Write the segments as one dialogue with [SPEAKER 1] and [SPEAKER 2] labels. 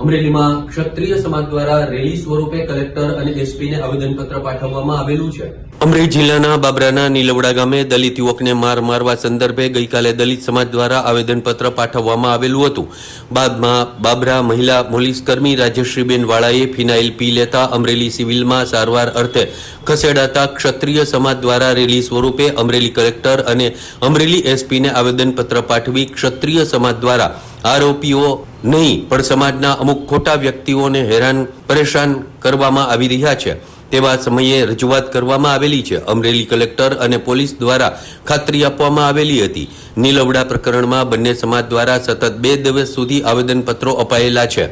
[SPEAKER 1] અમરેલીમાં ક્ષત્રિય સમાજ દ્વારા રેલી સ્વરૂપે કલેક્ટર અને એસપીને આવેદનપત્ર પાઠવવામાં આવેલું છે. અમરેલી જિલ્લાના બાબરાના નીલવડા ગામે દલિત યુવકને માર મારવા સંદર્ભે ગઈકાલે દલિત સમાજ દ્વારા આવેદનપત્ર પાઠવવામાં આવેલું હતું. બાદમાં બાબરા મહિલા પોલીસ કર્મી રાજેશ્રીબેન વાળાએ ફિનાઇલ પી લેતા અમરેલી સિવિલમાં સારવાર અર્થે ખસેડાતા ક્ષત્રિય સમાજ દ્વારા રેલી સ્વરૂપે અમરેલી કલેક્ટર અને અમરેલી એસપીને આવેદનપત્ર પાઠવી ક્ષત્રિય સમાજ દ્વારા આરોપીઓ નહીં, પણ સમાજના અમુક ખોટા વ્યક્તિઓને હેરાન, પરેશાન કરવામાં આવી રહ્યા છે. તેવા સમયે રજૂઆત કરવામાં આવેલી છે. અમરેલી કલેક્ટર અને પોલીસ દ્વારા ખાતરી આપવામાં આવેલી હતી. નીલવડા પ્રકરણમાં બંને સમાજ દ્વારા સતત બે દિવસ સુધી આવેદનપત્રો અપાયેલા છે.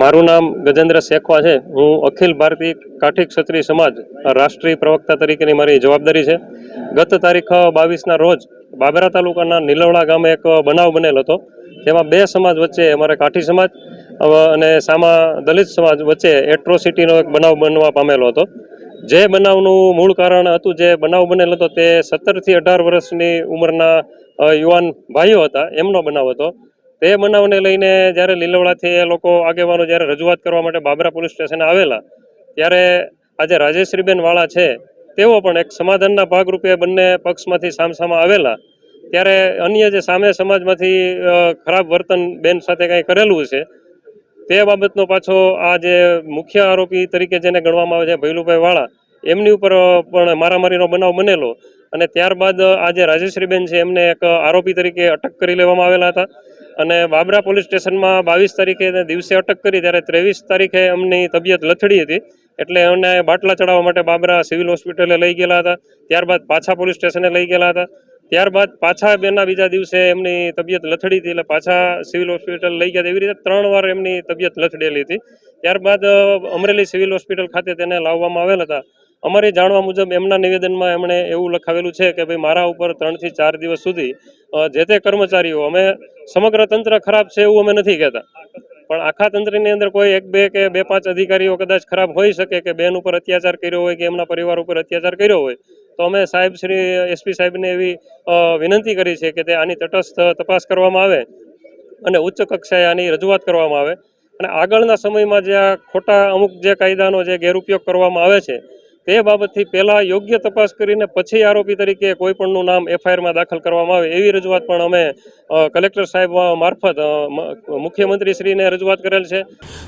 [SPEAKER 2] મારું નામ ગજેન્દ્ર શેખવા છે. હું અખિલ ભારતીય કાઠી ક્ષત્રિય સમાજ રાષ્ટ્રીય પ્રવક્તા તરીકેની મારી જવાબદારી છે. ગત તારીખ બાવીસના રોજ બાબરા તાલુકાના નીલવડા ગામે એક બનાવ બનેલ હતો. તેમાં બે સમાજ વચ્ચે, અમારે કાઠી સમાજ અને સામા દલિત સમાજ વચ્ચે એટ્રોસિટીનો એક બનાવ બનવા પામેલો હતો. જે બનાવનું મૂળ કારણ હતું, જે બનાવ બનેલો હતો, તે સત્તરથી અઢાર વર્ષની ઉંમરના યુવાન ભાઈઓ હતા, એમનો બનાવ હતો. તે બનાવને લઈને જ્યારે લીલવડાથી એ લોકો આગેવાનો જ્યારે રજૂઆત કરવા માટે બાબરા પોલીસ સ્ટેશને આવેલા, ત્યારે આજે રાજેશ્રીબેન વાળા છે, તેઓ પણ એક સમાધાનના ભાગરૂપે બંને પક્ષમાંથી સામસામા આવેલા. ત્યારે અન્ય જે સામે સમાજમાંથી ખરાબ વર્તન બેન સાથે કંઈ કરેલું છે તે બાબતનો પાછો આ જે મુખ્ય આરોપી તરીકે જેને ગણવામાં આવે છે ભૈલુભાઈ વાળા, એમની ઉપર પણ મારામારીનો બનાવ બનેલો. અને ત્યારબાદ આ જે રાજેશ્રીબેન છે, એમને એક આરોપી તરીકે અટક કરી લેવામાં આવેલા હતા. અને બાબરા પોલીસ સ્ટેશનમાં બાવીસ તારીખે દિવસે અટક કરી, ત્યારે ત્રેવીસ તારીખે એમની તબિયત લથડી હતી. એટલે એમને બાટલા ચડાવવા માટે બાબરા સિવિલ હોસ્પિટલે લઈ ગયેલા હતા. ત્યારબાદ પાછા પોલીસ સ્ટેશને લઈ ગયેલા હતા. ત્યારબાદ પાછા બેના બીજા દિવસે એમની તબિયત લથડી હતી એટલે પાછા સિવિલ હોસ્પિટલ લઈ ગયા. એવી રીતે ત્રણ વાર એમની તબિયત લથડેલી હતી. ત્યારબાદ અમરેલી સિવિલ હોસ્પિટલ ખાતે તેને લાવવામાં આવેલ હતા. અમારી જાણવા મુજબ એમના નિવેદનમાં એમણે એવું લખાવેલું છે કે ભાઈ, મારા ઉપર ત્રણથી ચાર દિવસ સુધી જે તે કર્મચારીઓ, અમે સમગ્ર તંત્ર ખરાબ છે એવું અમે નથી કહેતા. પણ આખા તંત્રની અંદર કોઈ એક, બે કે બે પાંચ અધિકારીઓ કદાચ ખરાબ હોઈ શકે કે બેન ઉપર અત્યાચાર કર્યો હોય કે એમના પરિવાર ઉપર અત્યાચાર કર્યો હોય તો અમે સાહેબ શ્રી, એસપી સાહેબને એવી વિનંતી કરી છે કે તે આની તટસ્થ તપાસ કરવામાં આવે અને ઉચ્ચ કક્ષાએ આની રજૂઆત કરવામાં આવે. અને આગળના સમયમાં જે આ ખોટા અમુક જે કાયદાનો જે ગેરઉપયોગ કરવામાં આવે છે તે બાબતથી પહેલાં યોગ્ય તપાસ કરીને પછી આરોપી તરીકે કોઈ પણનું નામ એફઆઈઆરમાં દાખલ કરવામાં આવે એવી રજૂઆત પણ અમે કલેક્ટર સાહેબ મારફત મુખ્યમંત્રી શ્રીને મુખ્યમંત્રીશ્રીને રજૂઆત કરેલ છે.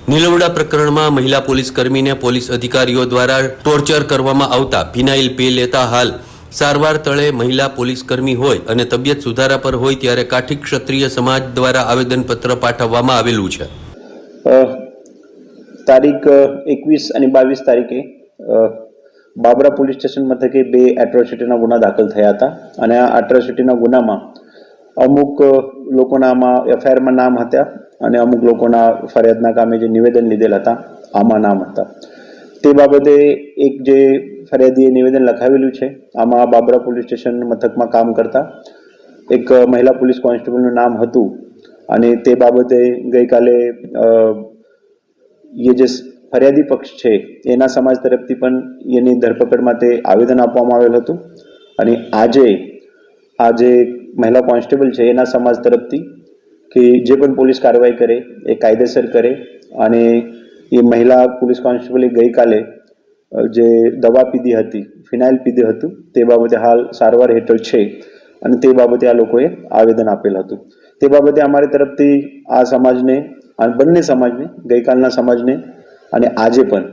[SPEAKER 1] નીલવડા પ્રકરણમાં મહિલા પોલીસ કર્મીને પોલીસ અધિકારીઓ દ્વારા ટોર્ચર કરવામાં આવતા ફિનાઇલ પી લેતા હાલ સારવાર તળે મહિલા પોલીસ કર્મી હોય અને તબિયત સુધારા પર હોય ત્યારે કાઠી ક્ષત્રિય સમાજ દ્વારા આવેદનપત્ર પાઠવવામાં આવેલું છે.
[SPEAKER 3] તારીખ એકવીસ અને બાવીસ તારીખે બાબરા પોલીસ સ્ટેશન મથકે બે એટ્રોસિટીના ગુના દાખલ થયા હતા અને આ એટ્રોસિટીના ગુનામાં અમુક લોકોના આમાં એફઆઈઆરમાં નામ હતા અને અમુક લોકોના ફરિયાદના કામે જે નિવેદન લીધેલ હતા, આમાં નામ હતા. તે બાબતે એક જે ફરિયાદીએ નિવેદન લખાવેલું છે, આમાં બાબરા પોલીસ સ્ટેશન મથકમાં કામ કરતા એક મહિલા પોલીસ કોન્સ્ટેબલનું નામ હતું અને તે બાબતે ગઈકાલે એ જે ફરિયાદી પક્ષ છે, એના સમાજ તરફથી પણ એની ધરપકડ માટે આવેદન આપવામાં આવેલ હતું. અને આજે આ જે મહિલા કોન્સ્ટેબલ છે, એના સમાજ તરફથી કે જે પણ પોલીસ કાર્યવાહી કરે, એ કાયદેસર કરે અને એ મહિલા પોલીસ કોન્સ્ટેબલે ગઈકાલે જે દવા પીધી હતી, ફિનાઇલ પીધી હતું, તે બાબતે હાલ સારવાર હેઠળ છે અને તે બાબતે આ લોકોએ આવેદન આપેલ હતું. તે બાબતે અમારી તરફથી આ સમાજને બંને સમાજને, ગઈકાલના સમાજને અને આજે પણ.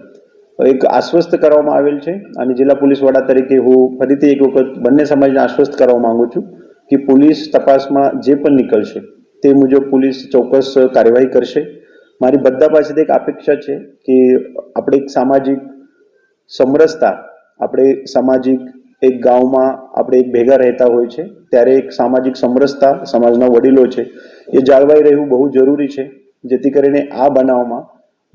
[SPEAKER 3] એક આશ્વસ્ત કરવામાં આવેલ છે અને જિલ્લા પોલીસ વડા તરીકે હું ફરીથી એક વખત બંને સમાજને આશ્વસ્ત કરવા માંગુ છું કે પોલીસ તપાસમાં જે પણ નીકળશે તે મુજબ પોલીસ ચોક્કસ કાર્યવાહી કરશે. મારી બધા પાસેથી એક અપેક્ષા છે કે આપણે એક સામાજિક સમરસતા, આપણે સામાજિક એક ગામમાં આપણે એક ભેગા રહેતા હોય છે, ત્યારે એક સામાજિક સમરસતા સમાજના વડીલો છે એ જાળવાઈ રહેવું બહુ જરૂરી છે, જેથી કરીને આ બનાવમાં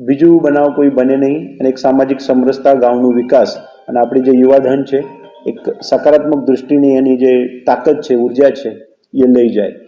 [SPEAKER 3] બીજું બનાવ કોઈ બને નહીં અને એક સામાજિક સમરસતા ગામનો વિકાસ અને આપણી જે યુવાધન છે, એક સકારાત્મક દૃષ્ટિની એની જે તાકાત છે, ઊર્જા છે, એ લઈ જાય.